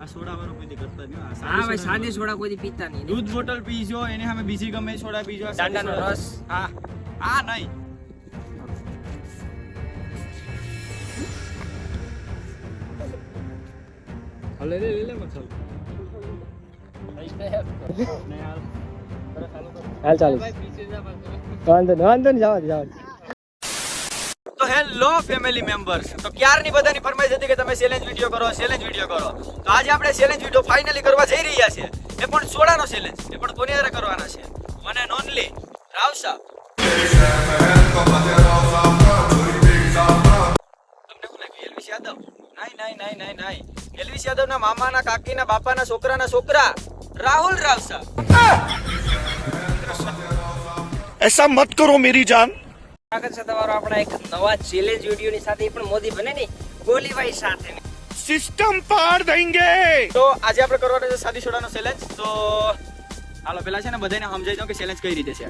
આ સોડા વાળો કોઈ કરતા જ નહીં. હા ભાઈ સાદી સાદી સોડા કોઈ પીતા નહીં દૂધ બોટલ પીજો એને બીજી ગમે સોડા પીજો આ સાદી દાંડાનો સોડા- રસ. હા. આ નહીં. હલે લે લે લે મસાલો હાલ. ચાલુ. વાંધો નહીં વાંધો નહીં જવા દે જવા દે. હેલો ફેમિલી મેમ્બર્સ તો ક્યારની બધાની ફરમાઈશ હતી કે તમે ચેલેન્જ વિડીયો કરો ચેલેન્જ વિડીયો કરો તો આજે આપણે ચેલેન્જ વિડીયો ફાઇનલી કરવા જઈ રહ્યા છે એ પણ સોડાનો ચેલેન્જ એ પણ કોની હારે કરવાના છે વન એન્ડ ઓનલી રાવ સાહેબ તમને શું લાગ્યું એલવીસ યાદવ નાઈ નાઈ નાઈ નાઈ નાઈ એલવીસ યાદવના મામાના કાકીના બાપાના છોકરાના છોકરા રાહુલ રાવ સાહેબ ऐसा मत करो मेरी जान સ્વાગત છે તમારો આપણા એક નવા ચેલેન્જ વિડીયોની સાથે. પણ મોદી બને ને ગોલીભાઈ સાથે. સિસ્ટમ પાર દેંગે. તો આજે આપણે કરવાનો છે સાદી છોડાનો ચેલેન્જ તો હાલો પેલા છે ને બધાને સમજાઈ દઉં કે ચેલેન્જ કઈ રીતે છે.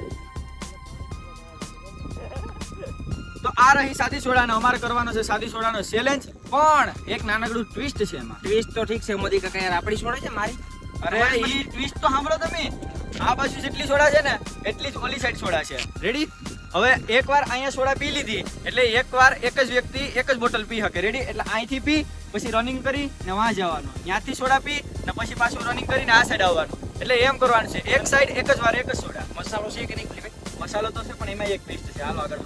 તો આ રહી સાદી છોડાનો અમારે કરવાનો છે સાદી છોડાનો ચેલેન્જ પણ એક નાનકડું ટ્વિસ્ટ છે એમાં. ટ્વિસ્ટ તો ઠીક છે મોદી કાકા યાર આપણી છોડે છે મારી. અરે એ ટ્વિસ્ટ તો સાંભળો તમે. આ બાજુ જેટલી છોડા છે ને એટલી જ ઓલી સાઈડ સોડા છે. રેડી હવે એકવાર અહીંયા સોડા પી લીધી એટલે એકવાર એક જ વ્યક્તિ એક જ બોટલ પી શકે. રેડી એટલે અહીંથી પી પછી રનિંગ કરી ને વાં જવાનું. ત્યાંથી સોડા પી ને પછી પાછું રનિંગ કરીને આ સાઈડ આવવાનું. એટલે એમ કરવાનું છે. એક સાઈડ એક જ વાર એક જ સોડા. મસાલો છે કે નહીં મસાલો તો છે પણ એમાં એક ટેસ્ટ છે. હાલો આગળ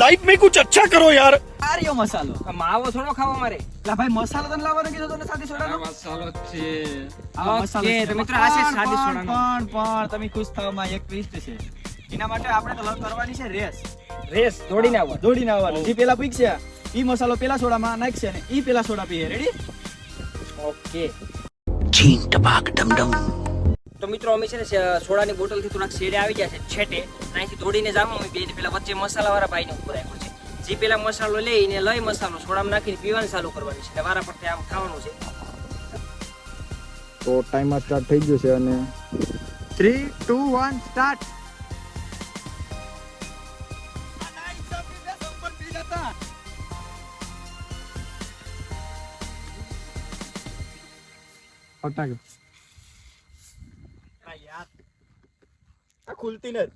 લાઈફ મેં કુછ અચ્છા કરો યાર. આ આર્યો મસાલો. માવો થોડો ખાવા મારે. લા ભાઈ મસાલો તને લાવવાનો કીધો તને સાદી સોડાનો? મસાલો છે. આ મસાલો છે. મિત્રો આ છે સાદી સોડાનો. પણ પણ તમે ખુશ થાવમાં એક ટ્વિસ્ટ છે. એના માટે આપણે તો કરવાની છે રેસ. રેસ દોડીને આવવા દોડીને આવવાનું. જે પેલા પીકશે ઈ મસાલો પેલા સોડામાં નાખશે ને ઈ પેલા સોડા પીએ. Ready okay. તો મિત્રો અમે છે ને સોડાની બોટલથી થોડાક શેડે આવી ગયા છે છેટે. અહીંથી દોડીને જામો અમે બે પેલા વચ્ચે મસાલા વાળા ભાઈને ઊભો રાખ્યો છે. જે પેલા મસાલો લઈ ને લઈ મસાલો સોડામાં નાખીને પીવાનું ચાલુ કરવાની છે. વારા પડતે આમ ખાવાનું છે. તો ટાઈમર સ્ટાર્ટ થઈ ગયું છે અને થ્રી ટુ વન સ્ટાર્ટ ફટાક આ ખુલતી નથી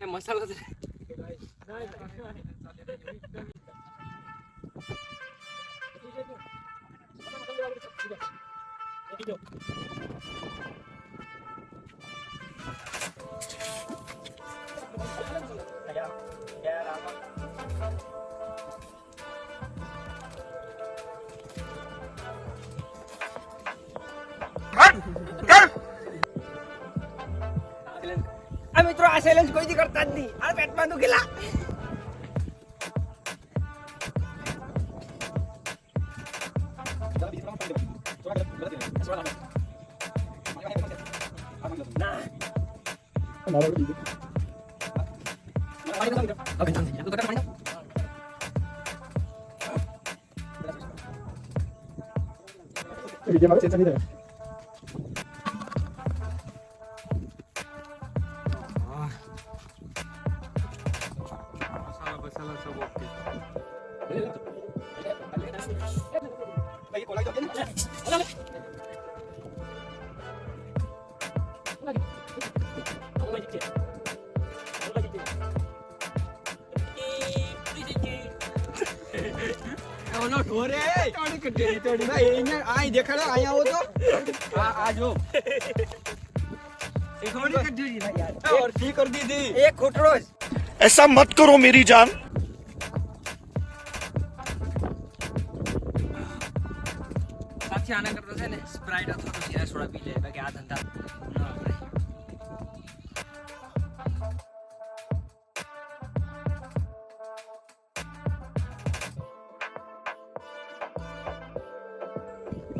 એ મસાલો તો- આ મિત્રો આ ચેલેન્જ કોઈ દી કરતા જ નહીં આ પેટમાં દુખેલા ઓલો ઢોરે ટોડી કટી ટોડી ભાઈ અહીંયા આય દેખાડો અહીંયા આવો તો આ આ જો થોડી કઢી ભાઈ યાર और ठीक कर दी थी એક ખૂટડો જ ऐसा मत करो मेरी जान સાથી આના કરતા છે ને સ્પ્રાઇટ અથવા તો જીરા સોડા પી લે બાકી આ ધંધા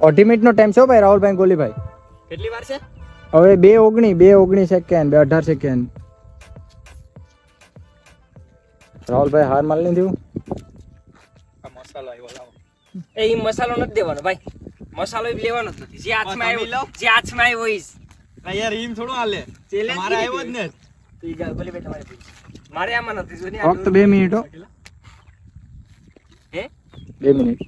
અઢી મિનિટનો ટાઈમ છે ભાઈ રાહુલભાઈ ગોલીભાઈ. કેટલી વાર છે? હવે બે ઓગણી બે ઓગણી સેકન્ડ બે અઢાર સેકન્ડ રાહુલભાઈ હાર માલ નહીં થયું મસાલો આવ્યો લાવો. એ મસાલો નથી દેવાનો ભાઈ. મસાલો લેવાનો જ નથી. જે હાથમાં આવ્યો જે હાથમાં આવ્યો ઈસ યાર ઈમ થોડો હાલે. ચેલે મારે આવ્યો જ ને. ઈ મારે આમાં નથી જો ને ફક્ત 2 મિનિટો હે? બે મિનિટ.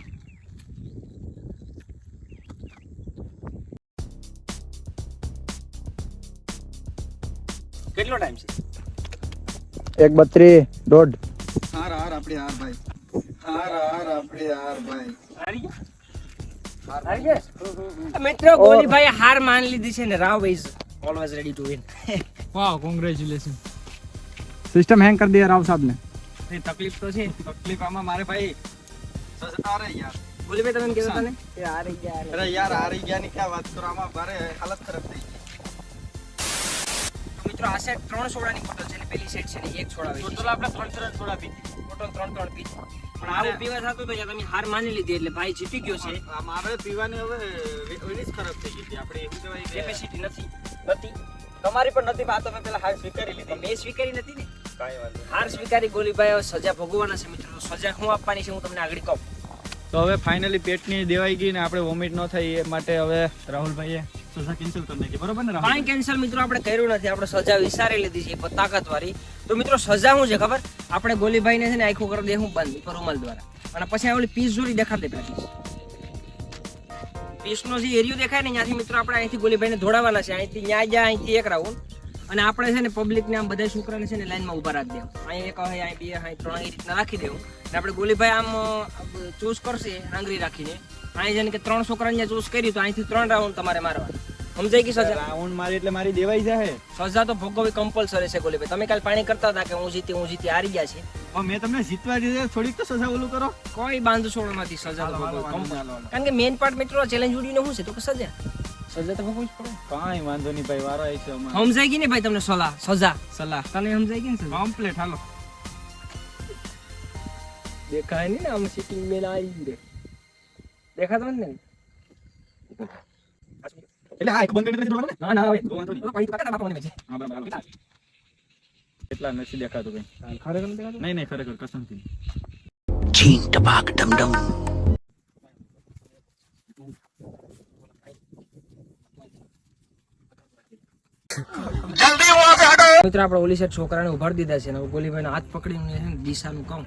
કેટલો ટાઈમ છે? એક બત્રી દોઢ. હાર હાર આપણી હાર ભાઈ. હાર હાર આપણી હાર ભાઈ. હારી ગયા? હારી ગયા? મિત્રો ગોલીભાઈ હાર માન લીધી છે ને Rao is always ready to win વાહ કોંગ્રેચ્યુલેશન સિસ્ટમ હેંગ કરી દિયા રાવ સાહેબ ને તકલીફ તો છે. તકલીફ આમાં મારે ભાઈ. અરે યાર. ગોલીભાઈ તમે એમ કહેતા હતા ને? કે હારી ગયા હારી અરે યાર હારી ગયા ની ક્યાં વાત કરો? આમાં મારે હાલત ખરાબ થઈ ગઈ. તો મિત્રો આ સેટ ત્રણ સોડાની બોટલ છે ને પેલી સેટ છે ને એક સોડા વેચી ટોટલ આપણે ત્રણ ત્રણ સોડા પીધી ટોટલ ત્રણ ત્રણ પીસ પણ આવું પીવા થતું તો તમે હાર માની લીધી એટલે ભાઈ જીતી ગયો છે. આ મારે પીવાની હવે ઓઈલી જ ખરાબ થઈ ગઈ હતી. આપણે એવું કહેવાય કેપેસિટી નથી નથી. તમારી પણ નથી આ તમે પેલા હાર સ્વીકારી લીધી. મેં સ્વીકારી નથી ને. હાર સ્વીકારી ગોલીભાઈ હવે સજા ભોગવવાના છે મિત્રો. સજા હું આપવાની છે હું તમને આગળ કહું. તો હવે ફાઇનલી પેટની દેવાઈ ગઈ ને આપણે વોમિટ ન થાય એ માટે હવે રાહુલભાઈએ સજા કેન્સલ કરી નાખી. બરોબર ને કાંઈ કેન્સલ મિત્રો, આપણે કર્યું નથી. આપણે સજા વિચારી લીધી છે, એ તાકાતવાળી. તો મિત્રો, સજા શું છે ખબર? આપણે ગોલીભાઈને છે ને આખું કરી દેખું બંધ ઉપર રૂમાલ દ્વારા. અને પછી ઓલી પીસ જોડી દેખાતી પેલા પીસનો જે એરિયો દેખાય ને, ત્યાંથી મિત્રો આપણે અહીંથી ગોલીભાઈને દોડાવવાના છે. અહીંથી ત્યાં જાય અહીંથી એક રાઉન્ડ અને આપણે છે ને પબ્લિકને આમ બધા છોકરાને છે ને લાઈનમાં ઊભા રાખી દેવું. અહીં એક હોય અહીં બે, અહીં ત્રણ એ રીતના રાખી દેવું. અને આપણે ગોલીભાઈ આમ ચૂઝ કરશે, આંગળી રાખીને. અહીં જેને કે ત્રણ છોકરાને ચૂઝ કર્યું તો અહીંથી ત્રણ રાઉન્ડ તમારે મારવા સમજાય કે સજા? રાઉન્ડ મારી એટલે મારી દેવાઈ જાય સજા તો ભોગવવી કમ્પલસરી છે ગોલીભાઈ. તમે કાલ પાણી કરતા હતા કે હું જીતી હું જીતી હારી ગયા છે પણ મેં તમને જીતવા દીધે થોડીક તો સજા ઓલું કરો. કોઈ બાંધો છોડો નથી સજા તો ભોગવવી. નહીં, કારણ કે મેઇન પાર્ટ મિત્રો ચેલેન્જ ઉડીને શું છે? તો કે સજા. સજા તો ભોગવવી પડે. કાંઈ વાંધો નહીં ભાઈ વારો આવી છે અમારો. સમજાય ગઈ ને ભાઈ તમને સલાહ? સજા. સલાહ. તને સમજાય ગઈ ને કમ્પ્લીટ હાલો. દેખાય નહીં ને આમ સિટિંગ મેલ આવી રે દેખાતો નથી ને? એટલે હા એક બંધ કરીને નથી ના ના હવે વાંધો નહીં. પાઈ કાકા બાપા મને હા બરાબર એટલા નથી દેખાતો કઈ ખરેખર નથી નહીં નહીં ખરેખર કસમથી છીન ટપાક ડમડમ મિત્ર છોકરાને ઉભાડી દીધા છે ને ગોલીભાઈ હાથ પકડીને દિશાનું કામ.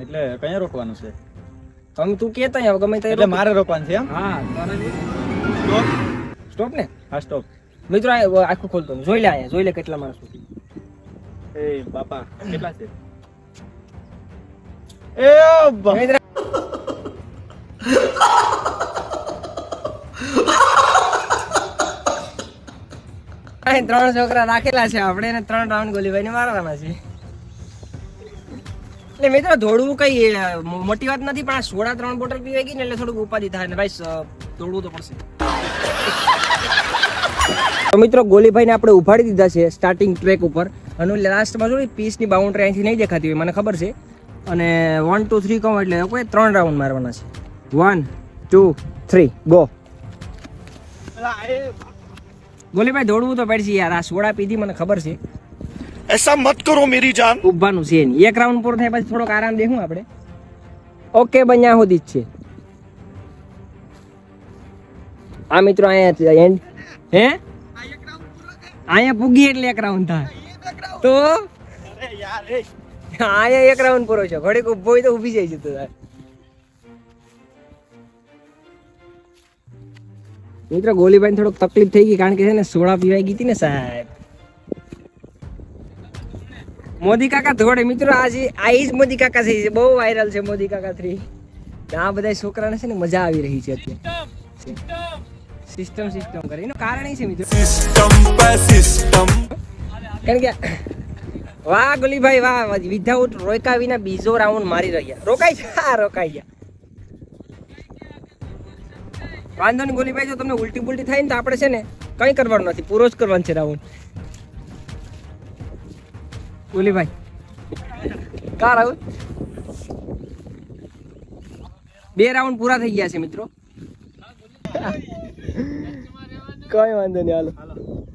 એટલે કયા રોકવાનું છે? તમે તું કેતા હવે ગમે તે એટલે મારે રોકવાનું છે હા સ્ટોપ? સ્ટોપ ને? હા સ્ટોપ. મિત્રો આખું ખોલતો જોઈ લે અહીંયા જોઈ લે કેટલા માણસો એ બાપા કેટલા છે? એ ત્રણ છોકરા રાખેલા છે આપણે એને ત્રણ રાઉન્ડ ગોલીભાઈને મારવાના છે. એટલે મિત્રો દોડવું કઈ મોટી વાત નથી, પણ આ સોડા ત્રણ બોટલ પીવાઈ ગઈ ને એટલે થોડુંક ઉપાધિ થાય ને ભાઈ દોડવું તો પડશે. તો મિત્રો, ગોલીભાઈને આપણે ઉભાડી દીધા છે સ્ટાર્ટિંગ ટ્રેક ઉપર. અને લાસ્ટમાં જો પીસની બાઉન્ડ્રી અહીંથી નહીં દેખાતી હોય, મને ખબર છે. અને વન ટુ થ્રી કહું એટલે કોઈ ત્રણ રાઉન્ડ મારવાના છે. વન ટુ થ્રી ગો ગોલીભાઈ દોડવું તો પડશે યાર, આ સોડા પીધી મને ખબર છે. ऐसा मत करो मेरी जान ઊભવાનું છે નહીં એક રાઉન્ડ પૂરો થાય પછી થોડોક આરામ દેખું આપણે ઓકે બન્યા સુધી જ છે આ મિત્રો અહીંયા એન્ડ હે અહીંયા પૂગી એટલે એક રાઉન્ડ થાય તો અહીંયા એક રાઉન્ડ પૂરો છે ઘડીક ઊભો હોય તો ઊભી જાય છે તો તાર. મિત્રો ગોલીભાઈ થોડોક તકલીફ થઈ ગઈ કારણ કે છે ને સોડા પીવાઈ ગઈ હતી ને સાહેબ મોદી કાકા થોડે મિત્રો આ છે જ મોદી કાકા છે બહુ વાયરલ છે મોદી કાકા થ્રી આ બધા છોકરાને છે ને મજા આવી રહી છે અત્યારે. સિસ્ટમ સિસ્ટમ કરે. એનું કારણ છે મિત્રો. સિસ્ટમ પર સિસ્ટમ કારણ કે વાહ ગુલીભાઈ વાહ વિધાઉટ રોકા વિના બીજો રાઉન્ડ મારી રહ્યા. રોકાઈ ગયા રોકાઈ ગયા. વાંધો નહીં ગુલીભાઈ જો તમને ઉલટી પુલટી થાય ને તો આપણે છે ને કંઈ કરવાનું નથી. પૂરો જ કરવાનું છે રાઉન્ડ ગોલીભાઈ કા રાઉન્ડ બે રાઉન્ડ પૂરા થઈ ગયા છે મિત્રો. કઈ વાંધો નહીં હાલો.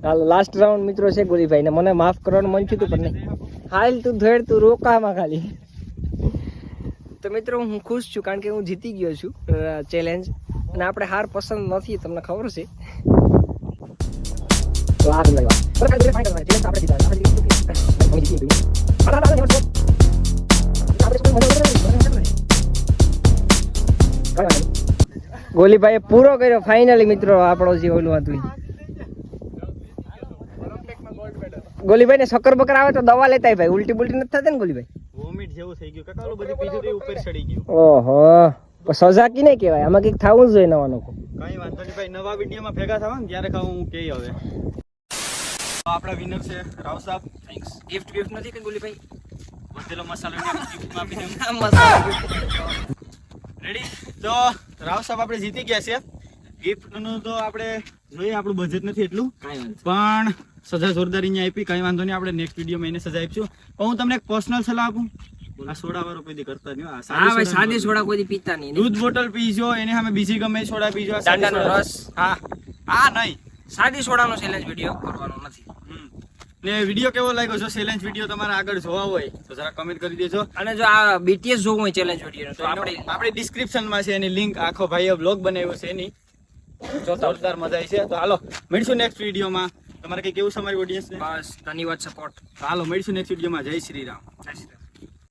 હાલો લાસ્ટ રાઉન્ડ મિત્રો છે ગોલીભાઈ ને મને માફ કરવાનું મન થયું પણ નહીં. હાલ તું ધોડ તું રોકામાં ખાલી. તો મિત્રો હું ખુશ છું કારણ કે હું જીતી ગયો છું ચેલેન્જ અને આપણે હાર પસંદ નથી તમને ખબર છે. તો આ સમજાય પણ કાલે ફાઇનલમાં આપણે જીતા આપણે જીતી ગયું હાલા હાલા આપણે સ્કૂલ ગોલીભાઈ પૂરો કર્યો ફાઇનલી મિત્રો આપણો જે ઓલું હતું. ગોલીભાઈ ને શક્કર બકર આવે તો દવા લેતા ભાઈ. ઉલટી બુલટી નથી થતી ને ગોલીભાઈ વોમિટ જેવું થઈ ગયું. કાકા બધું પીધું તો ઉપર ચડી ગયું. ઓહો. સજા કી નહીં કહેવાય? આમાં કંઈક થવું જોઈએ નવા લોકો. કઈ વાંધો નહીં ભાઈ નવા વિડીયોમાં ભેગા થવા ને ત્યારે કહું હું કે હવે. આપણા વિનર છે રાવ સાહેબ થેન્ક્સ ગિફ્ટ ગિફ્ટ નથી કે ગોલીભાઈ વધેલો મસાલો gift આપી દઉં મસાલો. રેડી તો રાવ સાહેબ આપણે જીતી ગયા છે. ગિફ્ટનું તો આપણે જોઈએ આપણું બજેટ નથી એટલું. પણ સજા જોરદાર અહીંયા આપી કઈ વાંધો નહીં આપણે નેક્સ્ટ વીડિયો એને સજા આપીશું. પણ હું તમને એક પર્સનલ સલાહ આપું. આ સોડા વાળો કોઈ દી કરતા નહીં હા ભાઈ સાદી સોડા કોઈ દી પીતા નહીં દૂધ બોટલ પીજો એને સામે બીજી ગમે સોડા પીજો દાંડાનો રસ. હા. આ નહીં. સાદી સોડાનો ચેલેન્જ વીડિયો કરવાનો નથી. ને વીડિયો કેવો લાગ્યો? જો ચેલેન્જ વીડિયો તમારે આગળ જોવા હોય તો જરા કમેન્ટ કરી દેજો. અને જો આ બીટીએસ જોવું હોય ચેલેન્જ વીડિયો તો આપણે આપણે ડિસ્ક્રિપ્શનમાં છે એની લિંક આખો ભાઈએ બ્લોગ બનાવ્યો છે એની. જોરદાર મજા આવી છે. તો હાલો મળીશું નેક્સ્ટ વિડીયોમાં તમારે કઈ કેવું છે અમારી ઓડિયન્સને બસ ધન્યવાદ સપોર્ટ હાલો મળીશું નેક્સ્ટ વિડીયોમાં જય શ્રી રામ. જય શ્રી રામ.